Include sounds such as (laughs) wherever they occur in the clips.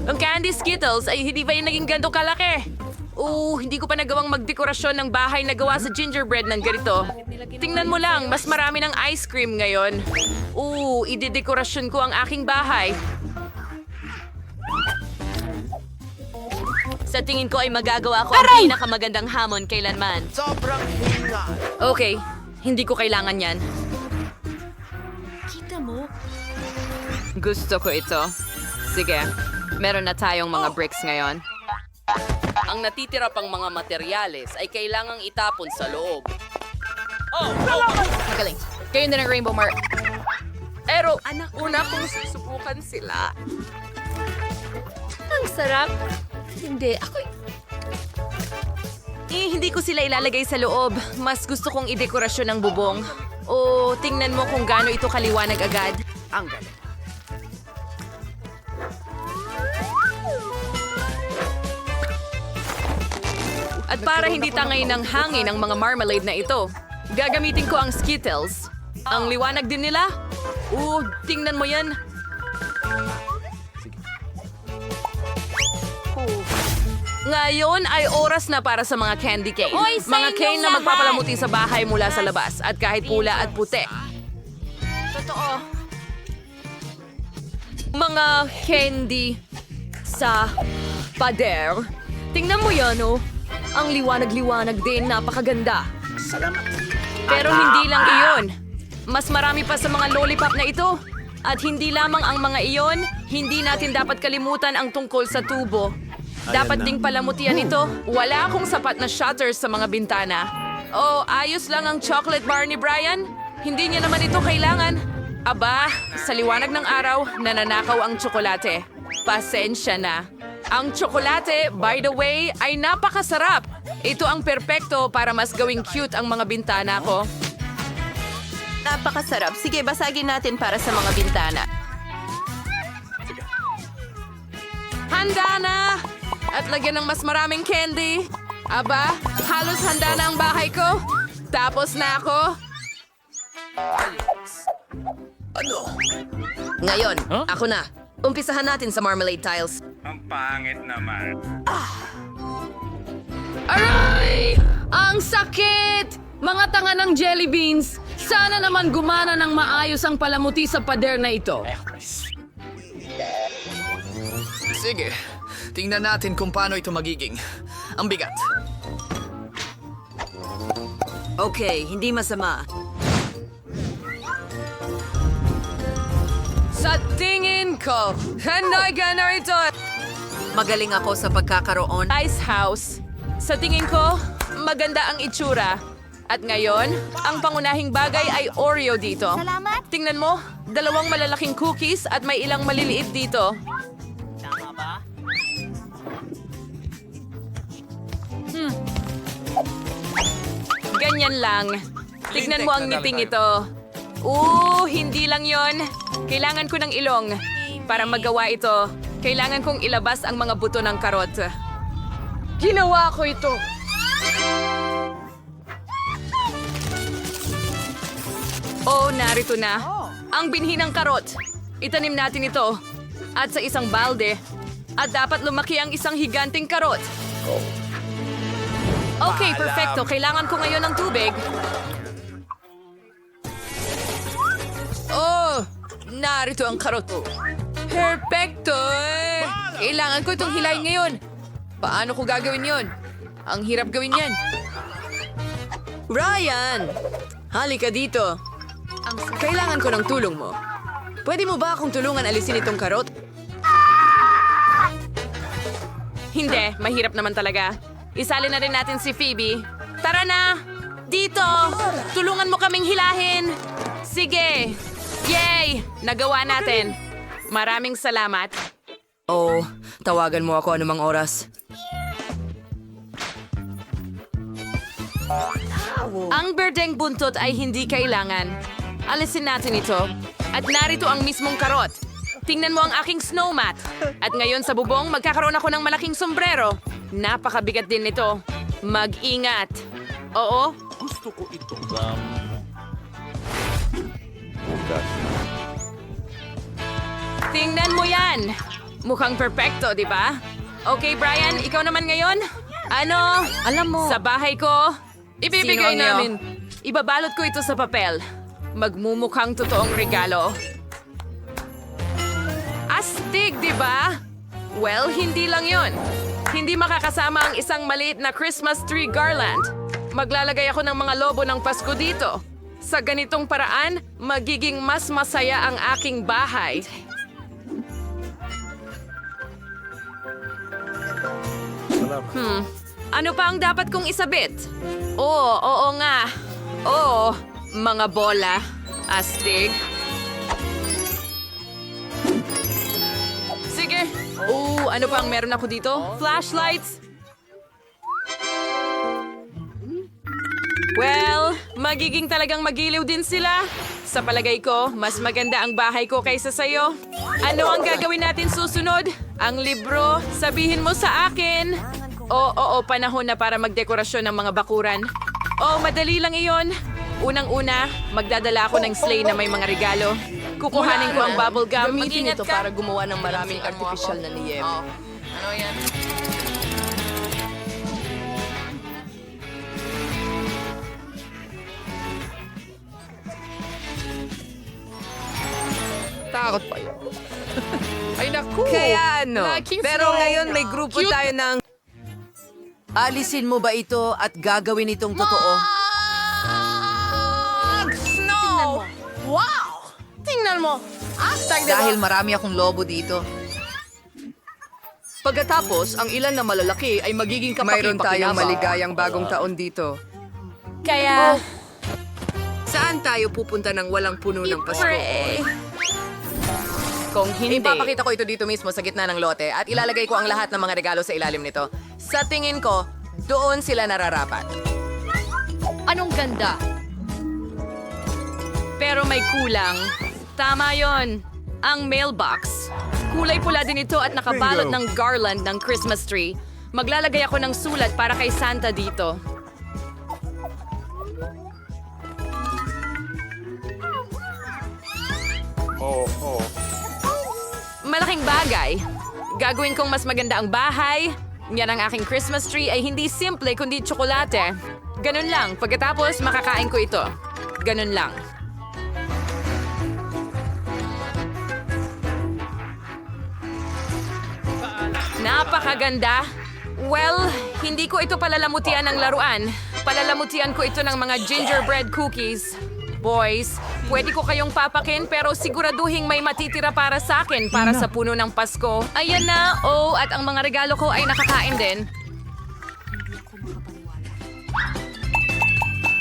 Ang candy Skittles ay hindi pa yung naging ganito kalaki. Oo, hindi ko pa nagawang magdekorasyon ng bahay na gawa sa gingerbread ng ganito. Tingnan mo lang, mas marami ng ice cream ngayon. Oo, idedekorasyon ko ang aking bahay. Sa tingin ko ay magagawa ko ang pinakamagandang hamon kailanman. Sobrang hinga. Okay, hindi ko kailangan yan. Kita mo? Gusto ko ito. Sige, meron na tayong mga bricks ngayon. Ang natitira pang mga materyales ay kailangang itapon sa loob. Magaling. Kayo din ang Rainbow Mar... Pero, una kong susubukan sila. Ang sarap. Hindi, ako... Eh, hindi ko sila ilalagay sa loob. Mas gusto kong idekorasyon ng bubong. O, tingnan mo kung gaano ito kaliwanag agad. Ang galing. At para hindi tangay ng hangin ang mga marmalade na ito, gagamitin ko ang Skittles. Ang liwanag din nila. Oo, tingnan mo yan. Ngayon ay oras na para sa mga candy cane. Hoy, sa mga cane na magpapalamuti sa bahay mula sa labas at kahit pula at puti. Totoo. Mga candy sa pader. Tingnan mo yan, oh. Ang liwanag-liwanag din, napakaganda. Pero hindi lang iyon. Mas marami pa sa mga lollipop na ito. At hindi lamang ang mga iyon, hindi natin dapat kalimutan ang tungkol sa tubo. Dapat ding palamutian ito. Wala akong sapat na shutters sa mga bintana. Oh, ayos lang ang chocolate bar ni Brian. Hindi niya naman ito kailangan. Aba, sa liwanag ng araw, nananakaw ang tsokolate. Pasensya na. Ang tsokolate, by the way, ay napakasarap. Ito ang perpekto para mas gawing cute ang mga bintana ko. Napakasarap. Sige, basagin natin para sa mga bintana. Handa na! At lagyan ng mas maraming candy. Aba, halos handa na ang bahay ko. Tapos na ako. Ngayon, ako na. Umpisahan natin sa marmalade tiles. Ang pangit naman. Aray! Ang sakit! Mga tanga ng jelly beans! Sana naman gumana ng maayos ang palamuti sa pader na ito. Sige, tingnan natin kung paano ito magiging. Ang bigat. Okay, hindi masama. Sa tingin ko, hanaga na ito! Magaling ako sa pagkakaroon. Ice house. Sa tingin ko, maganda ang itsura. At ngayon, ang pangunahing bagay ay Oreo dito. Salamat. Tingnan mo, dalawang malalaking cookies at may ilang maliliit dito. Hmm. Ganyan lang. Tignan mo ang ngiting ito. Oo, hindi lang yon. Kailangan ko ng ilong. Para magawa ito, kailangan kong ilabas ang mga buto ng karot. Ginawa ko ito. Oh, narito na. Ang binhi ng karot. Itanim natin ito. At sa isang balde. At dapat lumaki ang isang higanting karot. Okay, perfecto. Kailangan ko ngayon ng tubig. Oh, narito ang karot. Perfecto! Kailangan ko itong hilahin ngayon. Paano ko gagawin yon? Ang hirap gawin yan. Ryan! Halika dito. Kailangan ko ng tulong mo. Pwede mo ba akong tulungan alisin itong karot? Hindi, mahirap naman talaga. Isali na rin natin si Phoebe. Tara na! Dito! Tulungan mo kaming hilahin! Sige! Yay! Nagawa natin. Maraming salamat. Oh, tawagan mo ako anumang oras. Ang berdeng buntot ay hindi kailangan. Alisin natin ito. At narito ang mismong karot. Tingnan mo ang aking snow mat. At ngayon sa bubong, magkakaroon ako ng malaking sombrero. Napakabigat din nito. Mag-ingat. Oo, Gusto ko ito. Tingnan mo yan. Mukhang perpekto, di ba? Okay, Brian, ikaw naman ngayon? Ano? Alam mo. Sa bahay ko, ibibigay namin. Ibabalot ko ito sa papel. Magmumukhang totoong regalo. Astig, di ba? Well, hindi lang yon. Hindi makakasama ang isang maliit na Christmas tree garland. Maglalagay ako ng mga lobo ng Pasko dito. Sa ganitong paraan, magiging mas masaya ang aking bahay. Hmm. Ano pa ang dapat kong isabit? Oo, oo nga. Oo, mga bola. Astig. Sige. Oo, ano pa ang meron ako dito? Flashlights. Well, magiging talagang magiliw din sila. Sa palagay ko, mas maganda ang bahay ko kaysa sa'yo. Ano ang gagawin natin susunod? Ang libro, sabihin mo sa akin. Oo, oo, panahon na para magdekorasyon ng mga bakuran. Oh, madali lang iyon. Unang-una, magdadala ako ng sleigh na may mga regalo. Kukuhanin ko ang bubble gum. Gamitin ito para gumawa ng maraming artificial na niyebe. Oh. Ano yan? Takot pa yun. (laughs) Ay naku! Kaya ano, pero ngayon may grupo tayo ng... Alisin mo ba ito at gagawin itong totoo? No! Wow! Tingnan mo. Hashtag, diba? Dahil marami akong lobo dito. Pagkatapos, ang ilan na malalaki ay magiging Mayroon tayong maligayang bagong taon dito. Kaya, Saan tayo pupunta ng walang puno ng Pasko? pray. Kung hindi, Ipapakita ko ito dito mismo sa gitna ng lote at ilalagay ko ang lahat ng mga regalo sa ilalim nito. Sa tingin ko, doon sila nararapat. Anong ganda? pero may kulang. Tama yon. Ang mailbox. Kulay pula din ito at nakabalot ng garland ng Christmas tree. Maglalagay ako ng sulat para kay Santa dito. Oo. Oh, Malaking bagay. Gagawin kong mas maganda ang bahay. Yan ang aking Christmas tree ay hindi simple kundi tsokolate. Ganun lang. Pagkatapos, makakain ko ito. Ganun lang. Napakaganda. Well, hindi ko ito palalamutian ng laruan. Palalamutian ko ito ng mga gingerbread cookies. Boys, pwede ko kayong papakin pero siguraduhin may matitira para sa akin para sa puno ng Pasko. Ayan na, oh, at ang mga regalo ko ay nakakain din.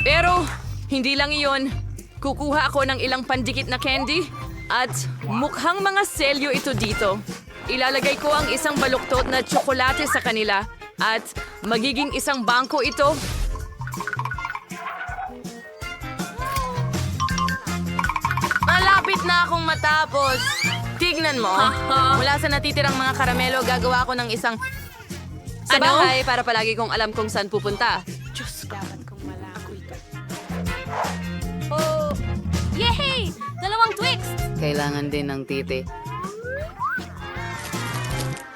Pero, hindi lang iyon. Kukuha ako ng ilang pandikit na candy at mukhang mga selyo ito dito. Ilalagay ko ang isang baluktot na tsokolate sa kanila at magiging isang bangko ito. Malapit na akong matapos. Tignan mo. Mula sa natitirang mga karamelo, gagawa ako ng isang sa Ano? bahay para palagi kong alam kung saan pupunta. Oh! Yay! Dalawang Twix! Kailangan din ng titi.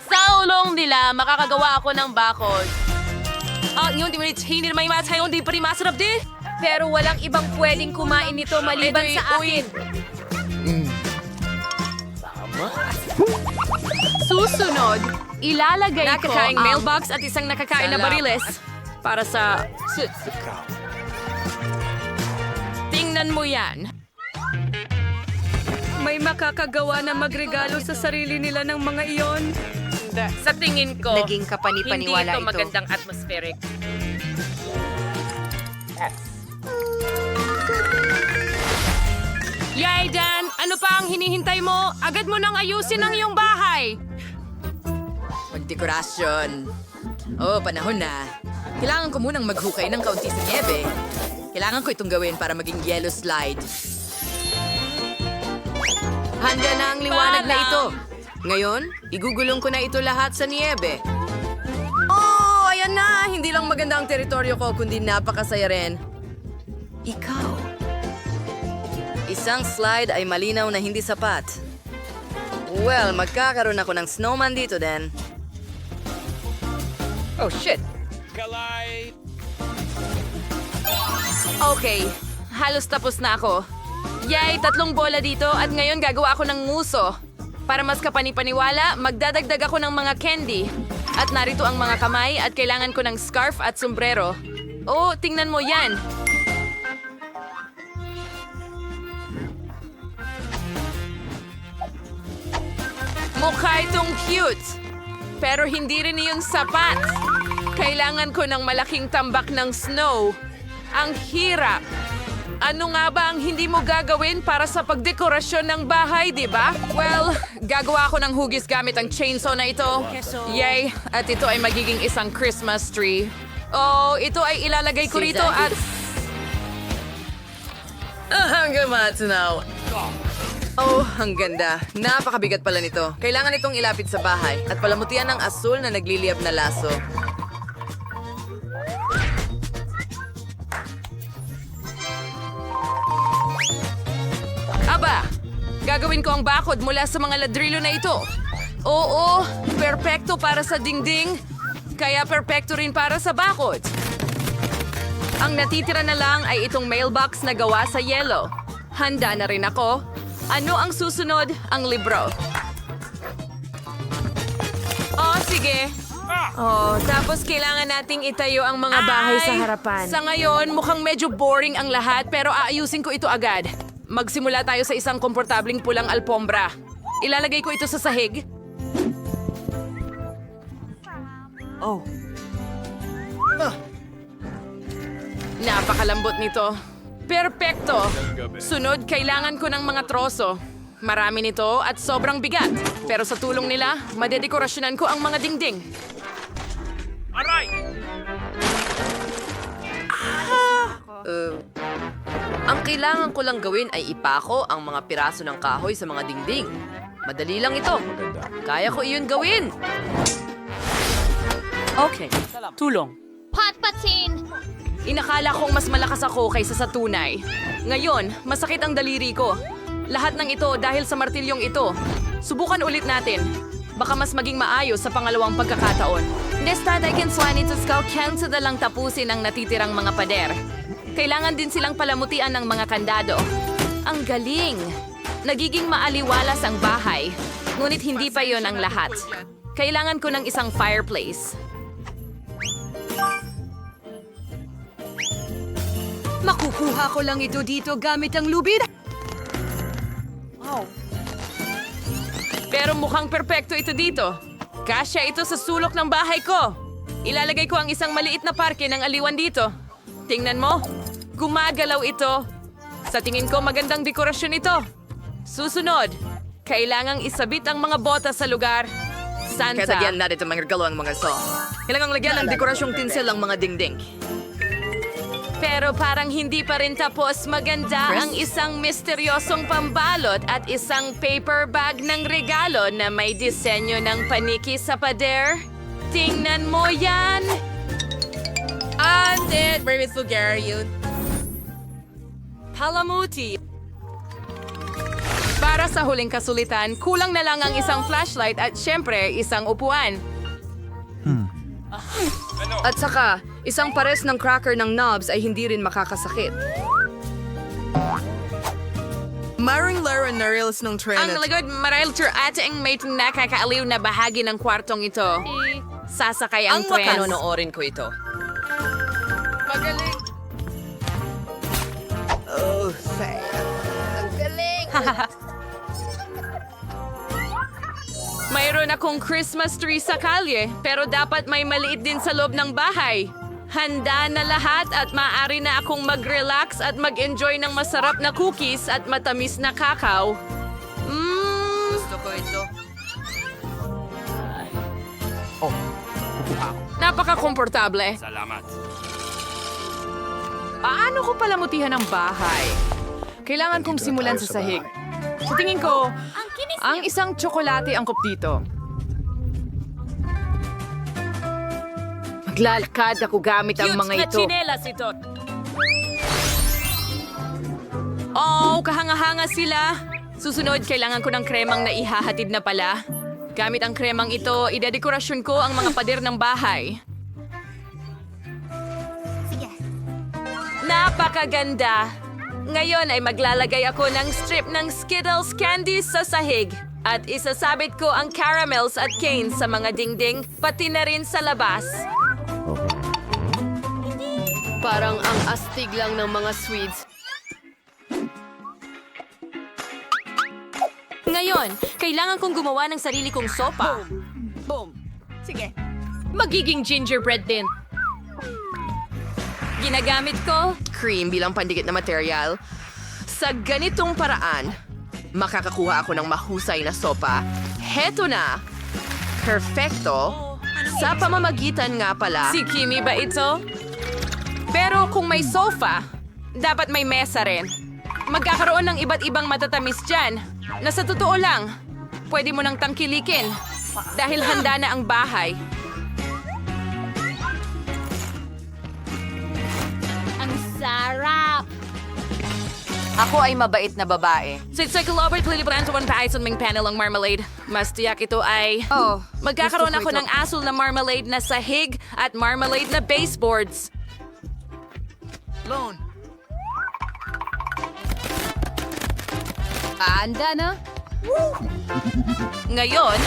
Sa ulong nila, makakagawa ako ng bakod. Ah, yun, di mo hindi na may matay, hindi pa rin masarap di. Pero walang ibang pwedeng kumain nito maliban sa akin. Susunod, ilalagay ko ang mailbox at isang nakakain na bariles para sa... Tingnan mo yan. May makakagawa na magregalo sa sarili nila ng mga iyon. Sa tingin ko, Naging kapanipaniwala hindi ito ito. magandang atmospheric. Yay, Dan! Ano pa ang hinihintay mo? Agad mo nang ayusin ang iyong bahay! Magdekorasyon. Oh, panahon na. Kailangan ko munang maghukay ng kaunti sa niebe. Kailangan ko itong gawin para maging yellow slide. Handa na ang liwanag na ito. Ngayon, igugulong ko na ito lahat sa niebe. Oh, ayan na! Hindi lang maganda ang teritoryo ko, kundi napakasaya rin. Ikaw. Isang slide ay malinaw na hindi sapat. Well, magkakaroon ako ng snowman dito din. Oh, shit. Kalay! Okay, halos tapos na ako. Yay, tatlong bola dito at ngayon gagawa ako ng nguso. Para mas kapanipaniwala, magdadagdag ako ng mga candy. At narito ang mga kamay at kailangan ko ng scarf at sombrero. Oh, tingnan mo yan. Mukha itong cute. Pero hindi rin iyon sapat. Kailangan ko ng malaking tambak ng snow. Ang hirap. Ano nga ba ang hindi mo gagawin para sa pagdekorasyon ng bahay, di ba? Well, gagawa ako ng hugis gamit ang chainsaw na ito. Yay! At ito ay magiging isang Christmas tree. Oh, ito ay ilalagay ko rito at... (laughs) Hanggang matsunaw. Oh, ang ganda. Napakabigat pala nito. Kailangan itong ilapit sa bahay at palamutian ng asul na nagliliyab na laso. Aba, gagawin ko ang bakod mula sa mga ladrillo na ito. Oo, perpekto para sa dingding, kaya perpekto rin para sa bakod. Ang natitira na lang ay itong mailbox na gawa sa yelo. Handa na rin ako. Ano ang susunod? Ang libro. Oh, sige. Oh, tapos kailangan nating itayo ang mga bahay sa harapan. Sa ngayon, mukhang medyo boring ang lahat pero aayusin ko ito agad. Magsimula tayo sa isang komportabling pulang alpombra. Ilalagay ko ito sa sahig. Oh. Napakalambot nito. Perpekto. Sunod, kailangan ko ng mga troso. Marami nito at sobrang bigat. Pero sa tulong nila, madedekorasyonan ko ang mga dingding. Aray! Uh, ang kailangan ko lang gawin ay ipako ang mga piraso ng kahoy sa mga dingding. Madali lang ito. Kaya ko iyon gawin. Okay. Tulong. Patpatin! Inakala kong mas malakas ako kaysa sa tunay. Ngayon, masakit ang daliri ko. Lahat ng ito dahil sa martilyong ito. Subukan ulit natin. Baka mas maging maayos sa pangalawang pagkakataon. Nesta, I can swan into skull cancel na lang tapusin ang natitirang mga pader. Kailangan din silang palamutian ng mga kandado. Ang galing! Nagiging maaliwalas ang bahay. Ngunit hindi pa yon ang lahat. Kailangan ko ng isang fireplace. Makukuha ko lang ito dito gamit ang lubid. Pero mukhang perpekto ito dito. Kasya ito sa sulok ng bahay ko. Ilalagay ko ang isang maliit na parke ng aliwan dito. Tingnan mo, gumagalaw ito. Sa tingin ko magandang dekorasyon ito. Susunod, kailangang isabit ang mga bota sa lugar. Santa. Kaya lagyan natin mga regalo ang mga song. Kailangang lagyan ng dekorasyong tinsel ang mga dingding. Pero parang hindi pa rin tapos maganda ang isang misteryosong pambalot at isang paper bag ng regalo na may disenyo ng paniki sa pader. Tingnan mo yan! Ante, very sugar yun. Palamuti. Para sa huling kasulitan, kulang na lang ang isang flashlight at syempre isang upuan. At saka, isang pares ng cracker ng knobs ay hindi rin makakasakit. Maring Lara Narils ng Ang lagod marahil tur ating may nakakaaliw na bahagi ng kwartong ito. Sasakay ang, Ang tren. wakas. Nonoorin ko ito. Magaling. Oh, sad. (laughs) Mayroon akong Christmas tree sa kalye, pero dapat may maliit din sa loob ng bahay. Handa na lahat at maaari na akong mag-relax at mag-enjoy ng masarap na cookies at matamis na kakao. Mmm, Gusto ko ito. napaka-komportable. Salamat. Paano ko palamutihan ang bahay? Kailangan kong simulan sa sahig. Sa tingin ko, ang isang tsokolate angkop dito. Maglalakad ako gamit ang mga ito. ito. Oh, kahanga-hanga sila. Susunod, kailangan ko ng kremang na ihahatid na pala. Gamit ang kremang ito, idedekorasyon ko ang mga pader ng bahay. Napakaganda! Ngayon ay maglalagay ako ng strip ng Skittles candies sa sahig. At isasabit ko ang caramels at canes sa mga dingding, pati na rin sa labas. Parang ang astig lang ng mga sweets. Ngayon, kailangan kong gumawa ng sarili kong sopa. Boom. Sige. Magiging gingerbread din. Ginagamit ko Cream bilang pandikit na material. Sa ganitong paraan, makakakuha ako ng mahusay na sopa. Heto na! Perfecto! Sa pamamagitan nga pala, Si Kimi ba ito? Pero kung may sofa, dapat may mesa rin. Magkakaroon ng iba't ibang matatamis dyan. Na sa totoo lang, pwede mo nang tangkilikin. Dahil handa na ang bahay. Ang sarap. Ako ay mabait na babae. Sa Psycholobert, lilibraan sa 1,000 ming panel ang marmalade. Mas tiyak ito ay... Oh, magkakaroon ako ng asul na marmalade na sahig at marmalade na baseboards. Lone, Anda na? Ngayon,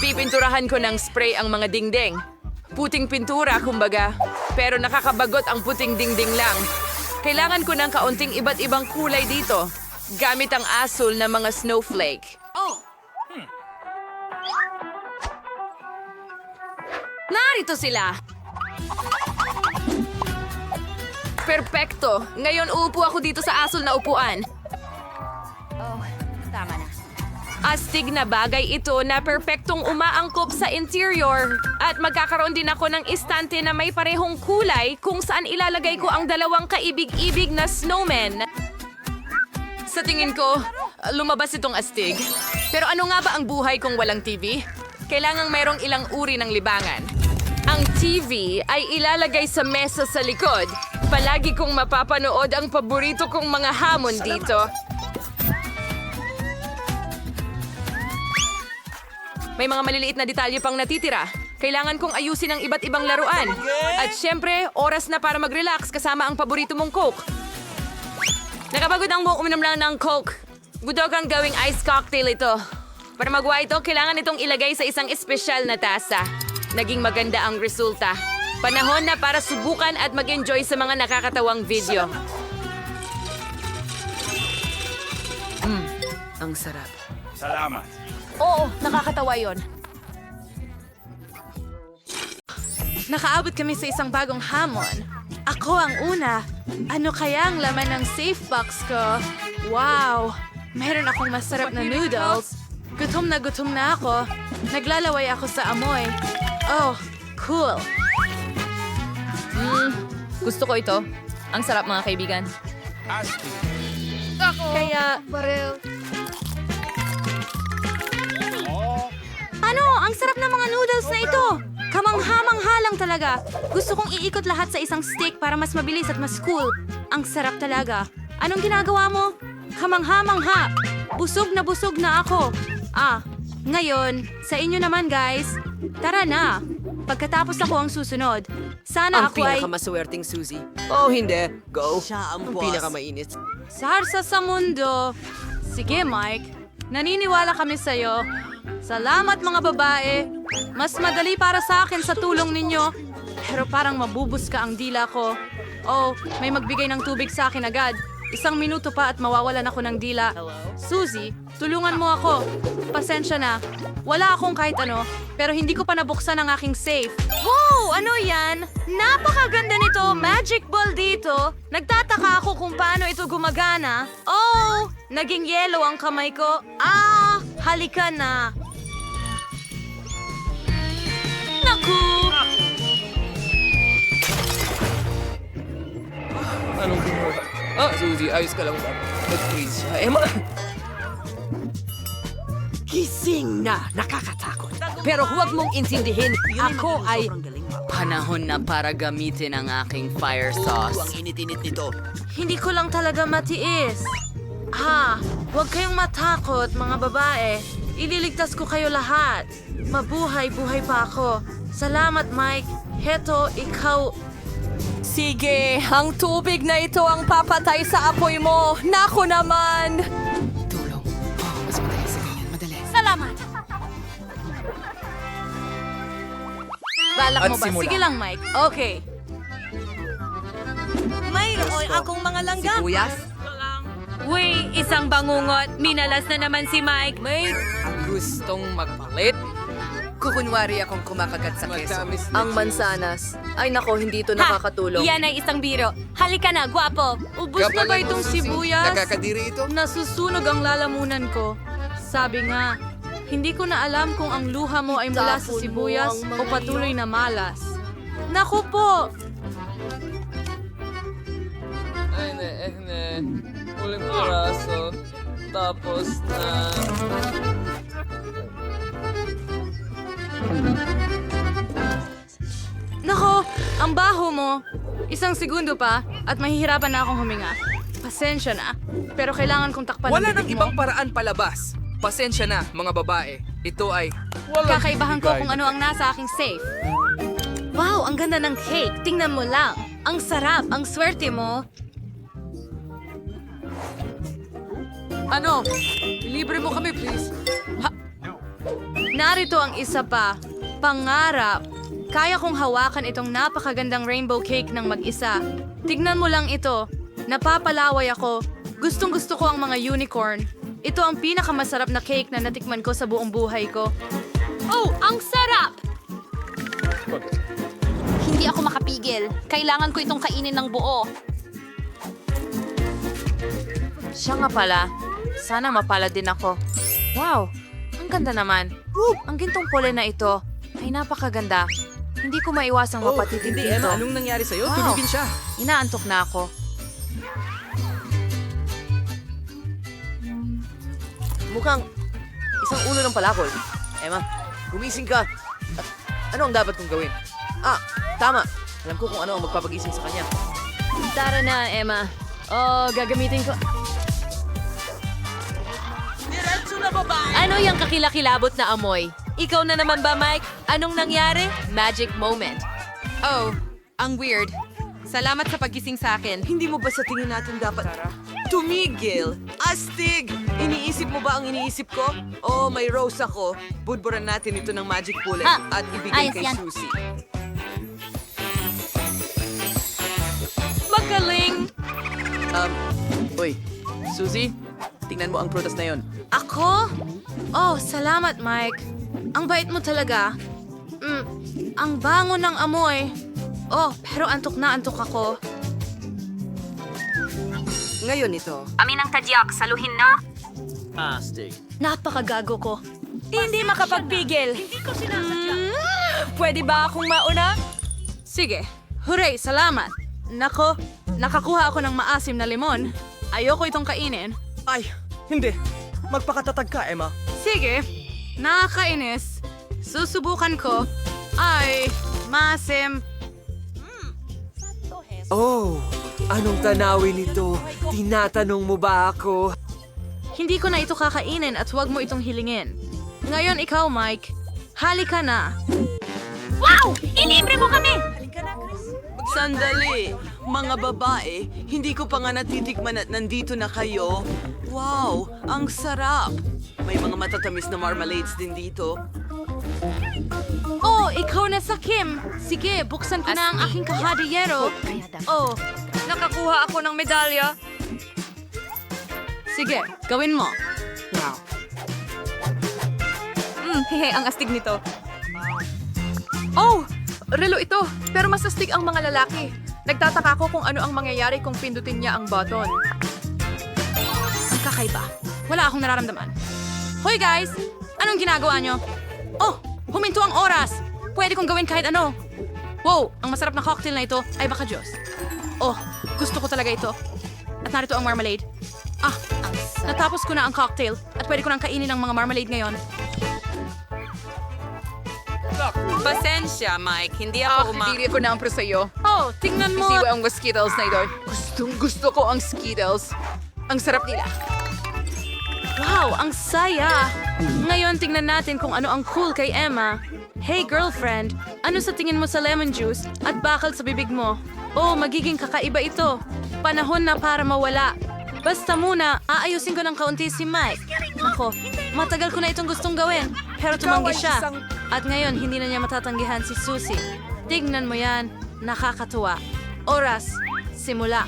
pipinturahan ko ng spray ang mga dingding. Puting pintura, kumbaga. Pero nakakabagot ang puting dingding lang. Kailangan ko ng kaunting iba't ibang kulay dito. Gamit ang asul na mga snowflake. Oh. Narito sila! Perpekto! Ngayon uupo ako dito sa asul na upuan. Oh, tama na. Astig na bagay ito na perpektong umaangkop sa interior. At magkakaroon din ako ng istante na may parehong kulay kung saan ilalagay ko ang dalawang kaibig-ibig na snowman. Sa tingin ko, lumabas itong astig. Pero ano nga ba ang buhay kung walang TV? Kailangang mayroong ilang uri ng libangan. Ang TV ay ilalagay sa mesa sa likod. Palagi kong mapapanood ang paborito kong mga hamon dito. May mga maliliit na detalye pang natitira. Kailangan kong ayusin ang iba't ibang laruan. At syempre, oras na para mag-relax kasama ang paborito mong Coke. Nakapagod ang buhok uminom lang ng Coke. Budog ang gawing ice cocktail ito. Para magawa ito, kailangan itong ilagay sa isang espesyal na tasa. Naging maganda ang resulta. Panahon na para subukan at mag-enjoy sa mga nakakatawang video. ang sarap. Salamat. Oo, nakakatawa yon. Nakaabot kami sa isang bagong hamon. Ako ang una. Ano kaya ang laman ng safe box ko? Wow! Meron akong masarap na noodles. Gutom na gutom na ako. Naglalaway ako sa amoy. Oh, cool. Mm, gusto ko ito. Ang sarap mga kaibigan. Asti. Kaya, Oh, Ano? Ang sarap ng mga noodles na ito! Kamangha-mangha lang talaga. Gusto kong iikot lahat sa isang stick para mas mabilis at mas cool. Ang sarap talaga. Anong ginagawa mo? Kamangha-mangha! Busog na busog na ako. Ah, ngayon, sa inyo naman guys. Tara na. Pagkatapos ako ang susunod. Sana Ang ako ay... pinakamaswerteng Suzy. Oh, hindi. Go. Siya ang, pinakamainit. Sarsa sa mundo. Sige, Mike. Naniniwala kami sa'yo. Salamat mga babae. Mas madali para sa akin sa tulong ninyo. Pero parang mabubus ka ang dila ko. Oh, may magbigay ng tubig sa akin agad. Isang minuto pa at mawawalan ako ng dila. Suzy, tulungan mo ako. Pasensya na. Wala akong kahit ano, pero hindi ko pa nabuksan ang aking safe. Wow! Ano yan? Napakaganda nito! Magic ball dito! Nagtataka ako kung paano ito gumagana. Oh! Naging yellow ang kamay ko. Ah! Halika na! Naku! Anong ginawa? Ah, Suzy, ayos ka lang ba? Nag-freeze siya. Emma! Gising na! Nakakatakot. Pero huwag mong intindihin, ako ay... Panahon na para gamitin ang aking fire sauce. Ang init-init nito. Hindi ko lang talaga matiis. Ha, huwag kayong matakot, mga babae. Ililigtas ko kayo lahat. Mabuhay-buhay pa ako. Salamat, Mike. Heto, ikaw... Sige, ang tubig na ito ang papatay sa apoy mo. Nako naman! Salamat! Balak At mo ba? simula. Sige lang, Mike. Okay. Mayroon akong mga langga. Sibuyas? Uy, isang bangungot. Minalas na naman si Mike. May Gustong magpalit? Kukunwari akong kumakagat sa keso. Ang mansanas. Ay nako, hindi ito nakakatulong. Yan ay isang biro. Halika na, gwapo. Ubus na ba itong sibuyas? Nakakadiri ito. Nasusunog ang lalamunan ko. Sabi nga, hindi ko na alam kung ang luha mo ay mula sa sibuyas o patuloy na malas. Naku po! Ay, ne, eh, ne. Huling piraso. Tapos na... Nako, ang baho mo. Isang segundo pa at mahihirapan na akong huminga. Pasensya na. Pero kailangan kong takpan Wala ang nang ibang mo. paraan palabas. Pasensya na, mga babae. Ito ay... Kakaibahan ko kung ano ang nasa aking safe. Wow, ang ganda ng cake. Tingnan mo lang. Ang sarap, ang swerte mo. Ano? Libre mo kami, please. Narito ang isa pa. Pangarap. Kaya kong hawakan itong napakagandang rainbow cake ng mag-isa. Tignan mo lang ito. Napapalaway ako. Gustong gusto ko ang mga unicorn. Ito ang pinakamasarap na cake na natikman ko sa buong buhay ko. Oh, ang sarap! Hindi ako makapigil. Kailangan ko itong kainin ng buo. Siya nga pala. Sana mapala din ako. Wow, ang ganda naman. Ang gintong pole na ito ay napakaganda. Hindi ko maiwasang mapatitig Hindi, dito. Emma, anong nangyari sa'yo? Wow. Tulugin siya. Inaantok na ako. Mukhang isang ulo ng palakol. Emma, gumising ka. At ano ang dapat kong gawin? Ah, tama. Alam ko kung ano ang magpapagising sa kanya. Tara na, Emma. Oh, gagamitin ko. Ano yung kakilakilabot na amoy? Ikaw na naman ba, Mike? Anong nangyari? Magic moment. Oh, ang weird. Salamat sa pagising sa akin. Hindi mo ba sa tingin natin dapat tumigil? Astig! Iniisip mo ba ang iniisip ko? Oh, may rose ako. Budburan natin ito ng magic bullet Ha, at ibigay ayos kay yan. Susie. Magaling! Um, uy, Susie, tingnan mo ang prutas na yon. Ako? Oh, salamat, Mike. Ang bait mo talaga. Mm, ang bango ng amoy. Oh, pero antok na antok ako. Ngayon ito. Amin ang tadyak, saluhin na. Napakagago ko. Hindi makapagpigil. Hindi ko sinasadya. pwede ba akong mauna? Sige. Hooray, salamat. Nako, nakakuha ako ng maasim na limon. Ayoko itong kainin. Ay, hindi. Magpakatatag ka, Emma. Sige, nakakainis. Susubukan ko. Ay, maasim. Oh, anong tanawin ito? Tinatanong mo ba ako? Hindi ko na ito kakainin at huwag mo itong hilingin. Ngayon ikaw, Mike. Halika na. Wow! Ilibre mo kami! Sandali, mga babae, hindi ko pa nga natitikman at nandito na kayo. Wow, ang sarap! May mga matatamis na marmalades din dito. Oh, ikaw na sa Kim. Sige, buksan ko na ang aking kahadiyero. Oh, nakakuha ako ng medalya. Sige, gawin mo. Wow. Hmm, hehe, ang astig nito. Oh! Relo ito, pero mas astig ang mga lalaki. Nagtataka ko kung ano ang mangyayari kung pindutin niya ang button. Ang kakaiba. Wala akong nararamdaman. Hoy guys! Anong ginagawa nyo? Oh! Huminto ang oras! Pwede kong gawin kahit ano. Wow! Ang masarap na cocktail na ito ay baka Diyos. Oh! Gusto ko talaga ito. At narito ang marmalade. Ah! Natapos ko na ang cocktail at pwede ko nang kainin ang mga marmalade ngayon. Pasensya, Mike. Hindi Ah, ako uma... hindi ko na ang pro sa'yo. Oh! Tingnan mo! Siwa ang Skittles na ito. Gustong gusto ko ang Skittles. Ang sarap nila. Wow, ang saya! Ngayon tingnan natin kung ano ang cool kay Emma. Hey girlfriend, ano sa tingin mo sa lemon juice at bakal sa bibig mo? Oh, magiging kakaiba ito. Panahon na para mawala. Basta muna, aayusin ko ng kaunti si Mike. Nako, matagal ko na itong gustong gawin. Pero tumanggi siya. At ngayon, hindi na niya matatanggihan si Susie. Tignan mo yan, nakakatuwa. Oras, simula.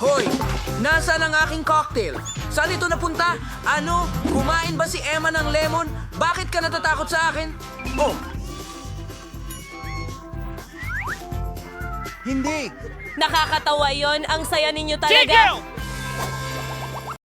Hoy! Nasaan ang aking cocktail? Saan ito napunta? Ano? Kumain ba si Emma ng lemon? Bakit ka natatakot sa akin? Oh! Hindi! Nakakatawa yon Ang saya ninyo talaga.